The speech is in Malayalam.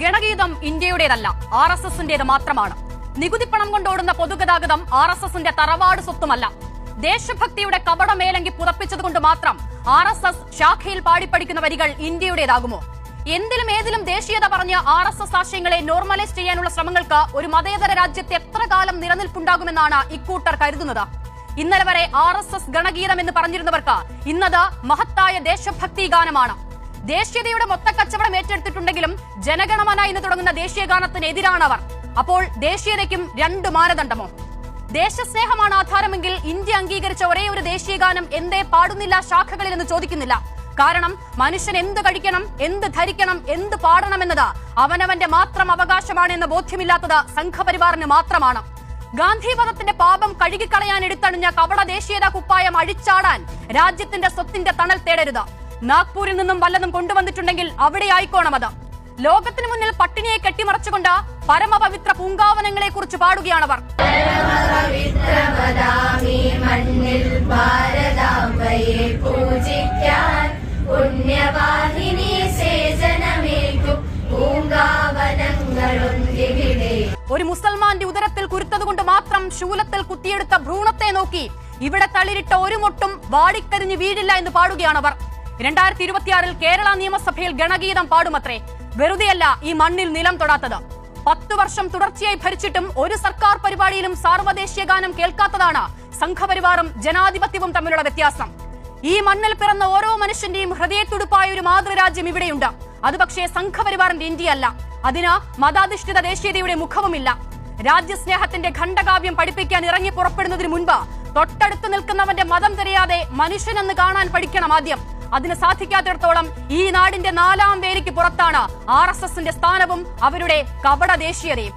ഗണഗീതം ഇന്ത്യയുടേതല്ല ആർ എസ് എസിന്റേത് മാത്രമാണ്. നികുതിപ്പണം കൊണ്ടോടുന്ന പൊതുഗതാഗതം ആർ എസ് എസിന്റെ തറവാട് സ്വത്തുമല്ല. ദേശഭക്തിയുടെ കപടമേലങ്കി പുതപ്പിച്ചതുകൊണ്ട് മാത്രം ആർ എസ് എസ് ശാഖയിൽ പാടിപ്പടിക്കുന്ന വരികൾ ഇന്ത്യയുടേതാകുമോ? എന്തിലും ഏതിലും ദേശീയത പറഞ്ഞ് ആർ എസ് എസ് ആശയങ്ങളെ നോർമലൈസ് ചെയ്യാനുള്ള ശ്രമങ്ങൾക്ക് ഒരു മതേതര രാജ്യത്ത് എത്ര കാലം നിലനിൽപ്പുണ്ടാകുമെന്നാണ് ഇക്കൂട്ടർ കരുതുന്നത്. ഇന്നലെ വരെ ആർ എസ് എസ് ഗണഗീതം എന്ന് പറഞ്ഞിരുന്നവർക്ക് ഇന്നത് മഹത്തായ ദേശഭക്തി ഗാനമാണ്. ദേശീയതയുടെ മൊത്തക്കച്ചവടം ഏറ്റെടുത്തിട്ടുണ്ടെങ്കിലും ജനഗണമന എന്ന് തുടങ്ങുന്ന ദേശീയ ഗാനത്തിന് എതിരാണവർ അപ്പോൾ ദേശീയതയ്ക്കും രണ്ട് മാനദണ്ഡമോ? ദേശസ്നേഹമാണ് ആധാരമെങ്കിൽ ഇന്ത്യ അംഗീകരിച്ച ഒരേ ഒരു ദേശീയ ഗാനം എന്തേ പാടുന്നില്ല ശാഖകളിൽ എന്ന് ചോദിക്കുന്നില്ല. കാരണം മനുഷ്യൻ എന്ത് കഴിക്കണം എന്ത് ധരിക്കണം എന്ത് പാടണം എന്നത് അവനവന്റെ മാത്രം അവകാശമാണ് എന്ന ബോധ്യമില്ലാത്തത് സംഘപരിവാറിന് മാത്രമാണ്. ഗാന്ധിപഥത്തിന്റെ പാപം കഴുകിക്കളയാൻ എടുത്തണിഞ്ഞ കവട ദേശീയത കുപ്പായം അഴിച്ചാടാൻ രാജ്യത്തിന്റെ സ്വത്തിന്റെ തണൽ തേടരുത്. നാഗ്പൂരിൽ നിന്നും വല്ലതും കൊണ്ടുവന്നിട്ടുണ്ടെങ്കിൽ അവിടെ ആയിക്കോണം അത്. ലോകത്തിന് മുന്നിൽ പട്ടിണിയെ കെട്ടിമറച്ചുകൊണ്ട് പരമപവിത്ര പൂങ്കാവനങ്ങളെ കുറിച്ച് പാടുകയാണവർ ഒരു മുസൽമാന്റെ ഉദരത്തിൽ കുരുത്തതുകൊണ്ട് മാത്രം ശൂലത്തിൽ കുത്തിയെടുത്ത ഭ്രൂണത്തെ നോക്കി ഇവിടെ തളിരിട്ട ഒരു മൊട്ടും വാടിക്കരിഞ്ഞ് വീഴില്ല എന്ന് പാടുകയാണവർ. രണ്ടായിരത്തി ഇരുപത്തിയാറിൽ കേരള നിയമസഭയിൽ ഗണഗീതം പാടുമത്രേ. വെറുതെയല്ല ഈ മണ്ണിൽ നിലം തൊടാത്തത്. പത്തു വർഷം തുടർച്ചയായി ഭരിച്ചിട്ടും ഒരു സർക്കാർ പരിപാടിയിലും സാർവദേശീയ ഗാനം കേൾക്കാത്തതാണ് സംഘപരിവാറും ജനാധിപത്യവും തമ്മിലുള്ള വ്യത്യാസം. ഈ മണ്ണിൽ പിറന്ന ഓരോ മനുഷ്യന്റെയും ഹൃദയത്തുടുപ്പായ ഒരു മാതൃരാജ്യം ഇവിടെയുണ്ട്. അത് പക്ഷേ സംഘപരിവാറിന്റെ ഇന്ത്യയല്ല. അതിന് മതാധിഷ്ഠിത ദേശീയതയുടെ മുഖവുമില്ല. രാജ്യസ്നേഹത്തിന്റെ ഖണ്ഡകാവ്യം പഠിപ്പിക്കാൻ ഇറങ്ങി പുറപ്പെടുന്നതിന് മുൻപ് തൊട്ടടുത്ത് നിൽക്കുന്നവന്റെ മതം തിരയാതെ മനുഷ്യനെന്ന് കാണാൻ പഠിക്കണം ആദ്യം. അതിന് സാധിക്കാത്തിടത്തോളം ഈ നാടിന്റെ നാലാം വേലിക്ക് പുറത്താണ് ആർ എസ് എസിന്റെ സ്ഥാനവും അവരുടെ കപട ദേശീയതയും.